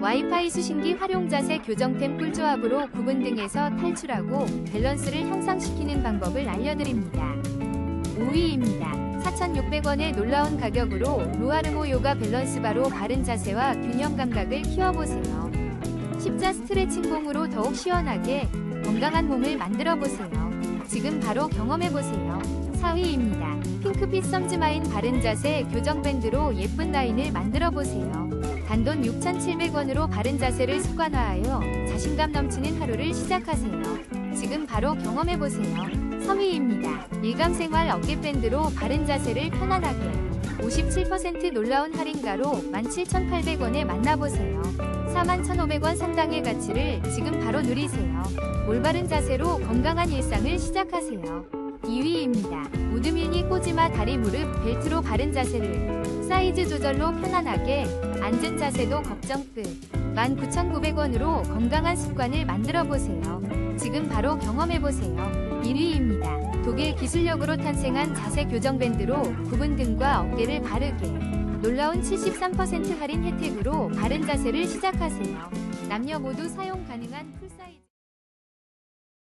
와이파이 수신기 활용 자세 교정템 꿀조합으로 구분 등에서 탈출하고 밸런스를 향상시키는 방법을 알려드립니다. 5위입니다. 4,600원의 놀라운 가격으로 루아르모 요가 밸런스 바로 바른 자세와 균형 감각을 키워보세요. 십자 스트레칭봉으로 더욱 시원하게 건강한 몸을 만들어 보세요. 지금 바로 경험해 보세요. 4위입니다. 핑크빛 썸즈마인 바른 자세 교정 밴드로 예쁜 라인을 만들어 보세요. 단돈 6,700원으로 바른 자세를 습관화하여 자신감 넘치는 하루를 시작하세요. 지금 바로 경험해 보세요. 3위입니다. 일감생활 어깨밴드로 바른 자세를 편안하게 57% 놀라운 할인가로 17,800원에 만나보세요. 41,500원 상당의 가치를 지금 바로 누리세요. 올바른 자세로 건강한 일상을 시작하세요. 2위입니다. 우드밀니 꼬지마 다리 무릎 벨트로 바른 자세를 사이즈 조절로 편안하게 앉은 자세도 걱정 끝 19,900원으로 건강한 습관을 만들어 보세요. 지금 바로 경험해 보세요. 1위입니다. 독일 기술력으로 탄생한 자세 교정 밴드로 구분 등과 어깨를 바르게 놀라운 73% 할인 혜택으로 바른 자세를 시작하세요. 남녀 모두 사용 가능한 풀사이즈